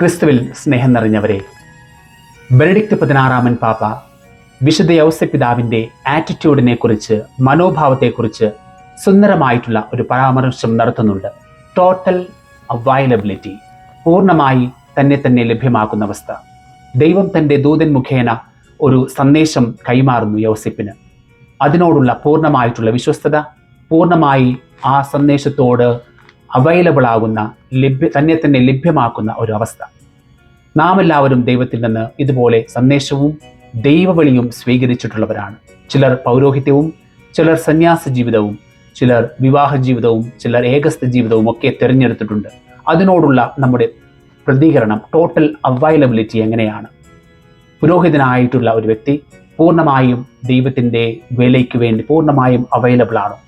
ക്രിസ്തുവിൽ സ്നേഹം നിറഞ്ഞവരെ. ബെനഡിക്ട് പതിനാറാമൻ പാപ്പ വിശുദ്ധ യൗസപിതാവിന്റെ ആറ്റിറ്റ്യൂഡിനെ കുറിച്ച് മനോഭാവത്തെക്കുറിച്ച് സുന്ദരമായിട്ടുള്ള ഒരു പരാമർശം നടത്തുന്നുണ്ട്. ടോട്ടൽ അവൈലബിലിറ്റി പൂർണമായി തന്നെ തന്നെ ലഭ്യമാക്കുന്ന അവസ്ഥ. ദൈവം തന്റെ ദൂതൻ മുഖേന ഒരു സന്ദേശം കൈമാറുന്നു യോസിപ്പിന്. അതിനോടുള്ള പൂർണമായിട്ടുള്ള വിശ്വസ്തത പൂർണമായി ആ സന്ദേശത്തോട് അവൈലബിൾ ആകുന്ന ലഭ്യ തന്നെ തന്നെ ലഭ്യമാക്കുന്ന ഒരു അവസ്ഥ. നാം എല്ലാവരും ദൈവത്തിൽ നിന്ന് ഇതുപോലെ സന്ദേശവും ദൈവവിളിയും സ്വീകരിച്ചിട്ടുള്ളവരാണ്. ചിലർ പൗരോഹിത്യവും ചിലർ സന്യാസ ജീവിതവും ചിലർ വിവാഹ ജീവിതവും ചിലർ ഏകസ്ഥ ജീവിതവും ഒക്കെ തിരഞ്ഞെടുത്തിട്ടുണ്ട്. അതിനോടുള്ള നമ്മുടെ പ്രതികരണം ടോട്ടൽ അവൈലബിലിറ്റി എങ്ങനെയാണ്? പുരോഹിതനായിട്ടുള്ള ഒരു വ്യക്തി പൂർണമായും ദൈവത്തിന്റെ വേലയ്ക്ക് വേണ്ടി പൂർണമായും അവൈലബിൾ ആണോ?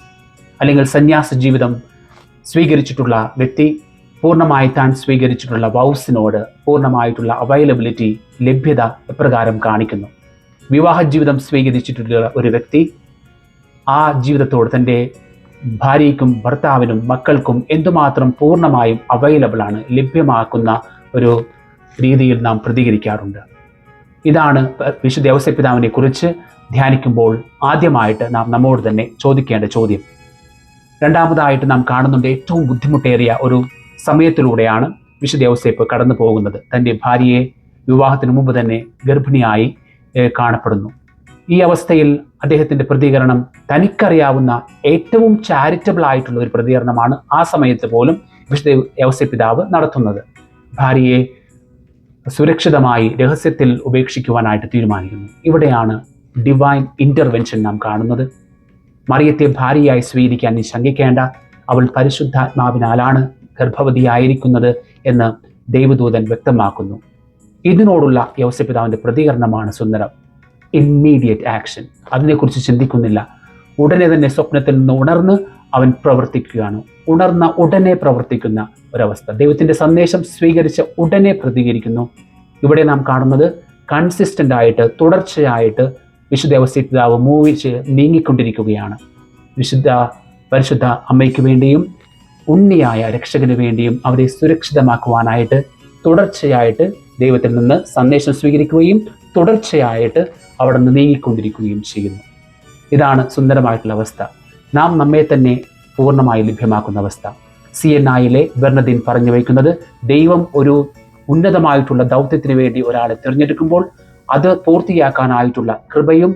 അല്ലെങ്കിൽ സന്യാസ ജീവിതം സ്വീകരിച്ചിട്ടുള്ള വ്യക്തി പൂർണമായി താൻ സ്വീകരിച്ചിട്ടുള്ള വൗസിനോട് പൂർണമായിട്ടുള്ള അവൈലബിലിറ്റി ലഭ്യത എപ്രകാരം കാണിക്കുന്നു. വിവാഹ ജീവിതം സ്വീകരിച്ചിട്ടുള്ള ഒരു വ്യക്തി ആ ജീവിതത്തോട് തന്റെ ഭാര്യയ്ക്കും ഭർത്താവിനും മക്കൾക്കും എന്തുമാത്രം പൂർണമായും അവൈലബിൾ ആണ് ലഭ്യമാക്കുന്ന ഒരു രീതിയിൽ നാം പ്രതികരിക്കാറുണ്ട്. ഇതാണ് വിശുദ്ധ ഔസപിതാവിനെ കുറിച്ച് ധ്യാനിക്കുമ്പോൾ ആദ്യമായിട്ട് നാം നമ്മോട് തന്നെ ചോദിക്കേണ്ട ചോദ്യം. രണ്ടാമതായിട്ട് നാം കാണുന്നുണ്ട് ഏറ്റവും ബുദ്ധിമുട്ടേറിയ ഒരു സമയത്തിലൂടെയാണ് വിശുദ്ധ ഔസേപ്പ് കടന്നു പോകുന്നത്. തന്റെ ഭാര്യയെ വിവാഹത്തിന് മുമ്പ് തന്നെ ഗർഭിണിയായി കാണപ്പെടുന്നു. ഈ അവസ്ഥയിൽ അദ്ദേഹത്തിന്റെ പ്രതികരണം തനിക്കറിയാവുന്ന ഏറ്റവും ചാരിറ്റബിൾ ആയിട്ടുള്ള ഒരു പ്രതികരണമാണ് ആ സമയത്ത് പോലും വിശുദ്ധ ഔസപിതാവ് നടത്തുന്നത്. ഭാര്യയെ സുരക്ഷിതമായി രഹസ്യത്തിൽ ഉപേക്ഷിക്കുവാനായിട്ട് തീരുമാനിക്കുന്നു. ഇവിടെയാണ് ഡിവൈൻ ഇന്റർവെൻഷൻ നാം കാണുന്നത്. മറിയത്തെ ഭാര്യയായി സ്വീകരിക്കാൻ നീ ശങ്കിക്കേണ്ട. അവൾ പരിശുദ്ധാത്മാവിനാലാണ് ഗർഭവതിയായിരിക്കുന്നത് എന്ന് ദൈവദൂതൻ വ്യക്തമാക്കുന്നു. ഇതിനോടുള്ള യോസപിതാവിന്റെ പ്രതികരണമാണ് സുന്ദരം. ഇമ്മീഡിയറ്റ് ആക്ഷൻ അതിനെക്കുറിച്ച് ചിന്തിക്കുന്നില്ല. ഉടനെ തന്നെ സ്വപ്നത്തിൽ നിന്ന് ഉണർന്ന് അവൻ പ്രവർത്തിക്കുകയാണ്. ഉണർന്ന ഉടനെ പ്രവർത്തിക്കുന്ന ഒരവസ്ഥ. ദൈവത്തിന്റെ സന്ദേശം സ്വീകരിച്ച ഉടനെ പ്രതികരിക്കുന്നു. ഇവിടെ നാം കാണുന്നത് കൺസിസ്റ്റന്റ് ആയിട്ട് തുടർച്ചയായിട്ട് വിശുദ്ധ അവസ്ഥിതാവ് മൂവിച്ച് നീങ്ങിക്കൊണ്ടിരിക്കുകയാണ്. വിശുദ്ധ പരിശുദ്ധ അമ്മയ്ക്ക് വേണ്ടിയും ഉണ്ണിയായ രക്ഷകന് വേണ്ടിയും അവരെ സുരക്ഷിതമാക്കുവാനായിട്ട് തുടർച്ചയായിട്ട് ദൈവത്തിൽ നിന്ന് സന്ദേശം സ്വീകരിക്കുകയും തുടർച്ചയായിട്ട് അവിടെ നിന്ന് നീങ്ങിക്കൊണ്ടിരിക്കുകയും ചെയ്യുന്നു. ഇതാണ് സുന്ദരമായിട്ടുള്ള അവസ്ഥ. നാം നമ്മെ തന്നെ പൂർണമായി ലഭ്യമാക്കുന്ന അവസ്ഥ. സി എൻ ഐയിലെ ബെർണദീൻ പറഞ്ഞു വയ്ക്കുന്നത് ദൈവം ഒരു ഉന്നതമായിട്ടുള്ള ദൗത്യത്തിന് വേണ്ടി ഒരാളെ തിരഞ്ഞെടുക്കുമ്പോൾ അത് പൂർത്തിയാക്കാനായിട്ടുള്ള കൃപയും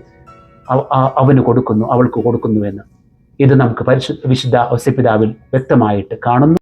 അവന് കൊടുക്കുന്നു അവൾക്ക് കൊടുക്കുന്നുവെന്ന് ഇത് നമുക്ക് പരിശു വിശുദ്ധ ഔസ്യപിതാവിൽ വ്യക്തമായിട്ട് കാണുന്നു.